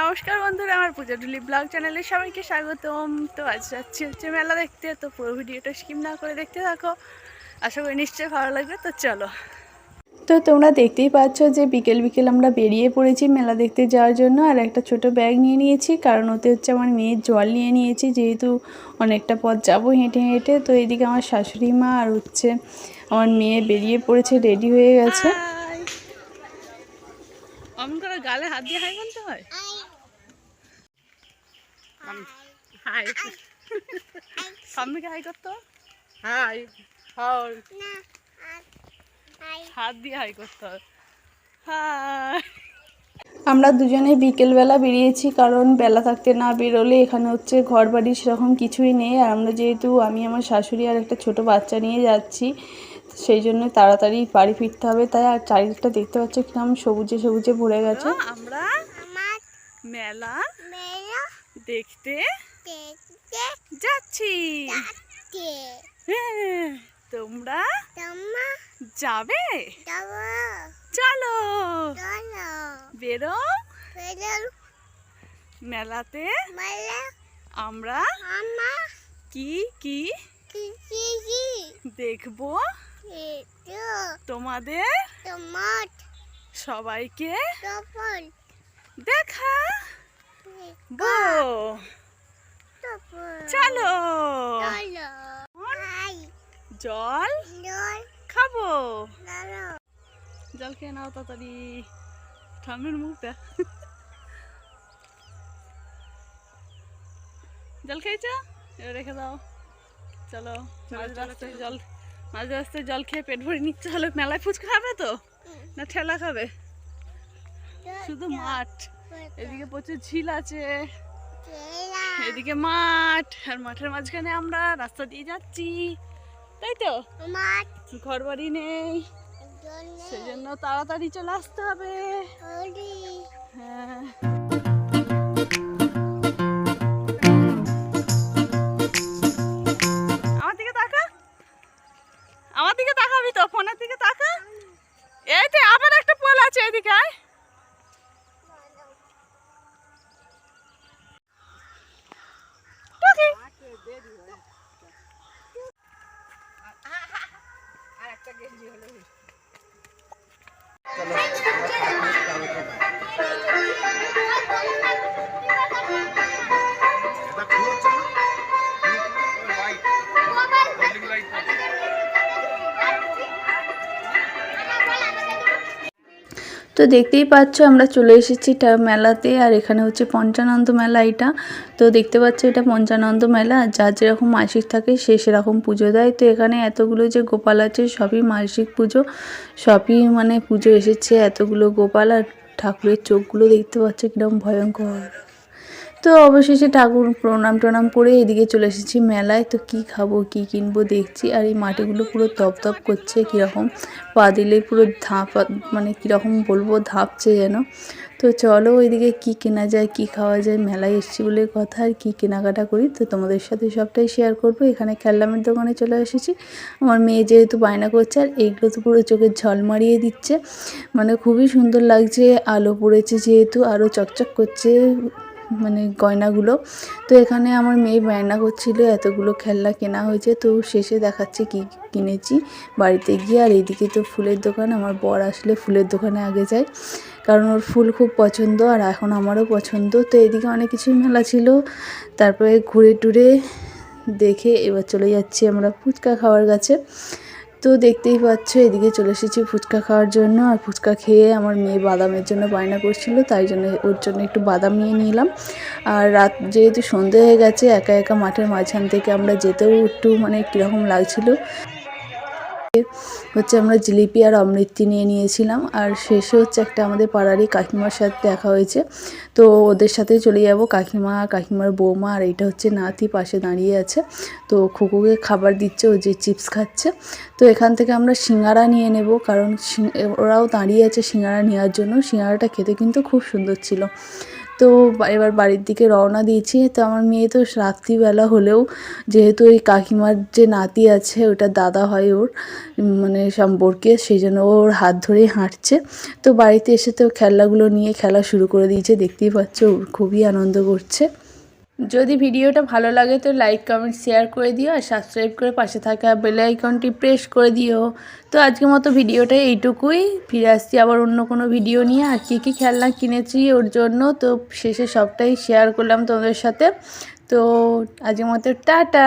নমস্কার বন্ধুরা আমার পূজা ডুলি ব্লগ চ্যানেলে সবাইকে স্বাগতম। তো আজ যাচ্ছি হচ্ছে মেলা দেখতে তো পুরো ভিডিওটা স্কিম না করে দেখতে থাকো। আশা করি নিশ্চয়ই ভালো লাগবে তো চলো। তো তোমরা দেখতেই পাচ্ছ যে বিকেল বিকেল আমরা বেরিয়ে পড়েছি মেলা দেখতে যাওয়ার জন্য আর একটা ছোট ব্যাগ নিয়ে নিয়েছি কারণ ওতে হচ্ছে আমার মেয়ের জল নিয়ে নিয়েছি যেহেতু অনেকটা পথ যাব হেঁটে হেঁটে। তো এদিকে আমার শাশুড়ি মা আর হচ্ছে আমার মেয়ে বেরিয়ে পড়েছে রেডি হয়ে গেছে। অমন করে গালে হাত দিয়ে হাই বলতে হয়? হাই করতো? হাই হাই হাত দিয়ে হাই করতে। হয় হাই আমরা দুজনে বিকেলবেলা বেরিয়েছি কারণ বেলা থাকতে না বেরোলে এখানে হচ্ছে ঘর বাড়ি সেরকম কিছুই নেই। আর আমরা যেহেতু আমি আমার শাশুড়ি আর একটা ছোট বাচ্চা নিয়ে যাচ্ছি সেই জন্য তাড়াতাড়ি বাড়ি ফিরতে হবে। তাই আর চারিদিকটা দেখতে পাচ্ছ কীরকম সবুজে সবুজে ভরে গেছে। আমরা মেলা দেখতে যাচ্ছি। হ্যাঁ, তোমরা যাবে? চলো। বেরো। মেলাতে আমরা কি কি দেখব? তোমাদের সবাইকে দেখা বো চলো জল? খাব। জল খেয়ে নাও তাড়াতাড়ি। ঠান্ডার মুখটা। জল খেয়েছ? এবার রেখে দাও। চলো মাঝ রাস্তায় জল মাঝ রাস্তায় জল খেয়ে পেট ভরে নিচ্ছে। হলে মেলায় ফুচকা খাবে তো? না ঠেলা খাবে? শুধু মাঠ। এদিকে প্রচুর ঝিল আছে। এদিকে মাঠ। আর মাঠের মাঝখানে আমরা রাস্তা দিয়ে যাচ্ছি। তাই তো? ঘর বাড়ি নেই। সেই জন্য তাড়াতাড়ি চলে আসতে হবে। হ্যাঁ। আমার দিকে তাকা? আমার দিকে তাকাবি তো? ফোনের দিকে তাকা? এই তো আবার একটা পোল আছে এদিকে তো দেখতেই পাচ্ছ, আমরা চলে এসেছি মেলাতে, আর এখানে হচ্ছে পঞ্চানন্দ মেলা এটা। তো দেখতে পাচ্ছ, এটা পঞ্চানন্দ মেলা যার যেরকম মাসিক থাকে সে সেরকম পুজো দেয়। তো এখানে এতগুলো যে গোপাল আছে, সবই মাসিক পুজো, সবই মানে পুজো এসেছে এতগুলো গোপাল, আর ঠাকুরের চোখগুলো দেখতে পাচ্ছ কীরকম ভয়ঙ্কর। তো অবশেষে ঠাকুর প্রণাম টনাম করে এদিকে চলে এসেছি মেলায়। তো কি খাব, কি কিনবো দেখছি আর এই মাটিগুলো পুরো তপ তপ করছে, কীরকম পা দিলে পুরো ধাপ মানে কীরকম বলব ধাপছে যেন। তো চলো ওইদিকে কি কেনা যায়, কি খাওয়া যায়, মেলায় এসেছি বলে কথা আর কি কেনাকাটা করি। তো তোমাদের সাথে সবটাই শেয়ার করব। এখানে খেলনামের দোকানে চলে এসেছি। আমার মেয়ে যেহেতু বায়না করছে আর এইগুলো তো পুরো চোখে ঝল মারিয়ে দিচ্ছে। মানে খুবই সুন্দর লাগছে, আলো পড়েছে যেহেতু আরও চকচক করছে। মানে গয়নাগুলো। তো এখানে আমার মেয়ে বায়না করছিল, এতগুলো খেলনা কেনা হয়েছে। তো শেষে দেখাচ্ছে কি কিনেছি বাড়িতে গিয়ে। আর এইদিকে তো ফুলের দোকান, আমার বর আসলে ফুলের দোকানে আগে যায়। কারণ ওর ফুল খুব পছন্দ আর এখন আমারও পছন্দ। তো এদিকে অনেক কিছুই মেলা ছিল। তারপরে ঘুরে টুরে দেখে এবার চলে যাচ্ছি আমরা ফুচকা খাওয়ার কাছে। তো দেখতেই পাচ্ছ, এদিকে চলে এসেছি ফুচকা খাওয়ার জন্য। আর ফুচকা খেয়ে আমার মেয়ে বাদামের জন্য বায়না করছিল, তাই জন্য ওর জন্য একটু বাদাম নিয়ে নিলাম। আর রাত যেহেতু সন্ধে হয়ে গেছে, একা একা মাঠের মাঝখান থেকে আমরা যেতেও একটু মানে কীরকম লাগছিল। হচ্ছে আমরা জিলিপি আর অমৃতি নিয়ে নিয়েছিলাম। আর শেষে হচ্ছে একটা আমাদের পাড়ারই কাকিমার সাথে দেখা হয়েছে। তো ওদের সাথে চলে যাব কাকিমা, কাকিমার বৌমা আর এইটা হচ্ছে নাতি পাশে দাঁড়িয়ে আছে। তো খুকুকে খাবার দিচ্ছে, ও যে চিপস খাচ্ছে। তো এখান থেকে আমরা সিঙ্গারা নিয়ে নেব কারণ ওরাও দাঁড়িয়ে আছে সিঙ্গারা নেওয়ার জন্য। সিঙ্গারাটা খেতে কিন্তু খুব সুন্দর ছিল। তো এবার বাড়ির দিকে রওনা দিয়েছি। তো আমার মেয়ে তো রাত্রিবেলা হলেও যেহেতু ওই কাকিমার যে নাতি আছে, ওটা দাদা হয় ওর মানে সম্পর্কে, সেই জন্য ওর হাত ধরেই হাঁটছে। তো বাড়িতে এসে তো খেলাগুলো নিয়ে খেলা শুরু করে দিয়েছে, দেখতেই পাচ্ছ, ওর খুবই আনন্দ করছে। যদি ভিডিওটা ভালো লাগে তো লাইক কমেন্ট শেয়ার করে দিও আর সাবস্ক্রাইব করে পাশে থাকা বেল আইকনটি প্রেস করে দিও। তো আজকে মতো ভিডিওটা এইটুকুই। ফিরে আসছি আবার অন্য কোনো ভিডিও নিয়ে। আর কী কী খেলনা কিনেছি ওর জন্য তো শেষে সবটাই শেয়ার করলাম তোমাদের সাথে। তো আজকে মতো টাটা!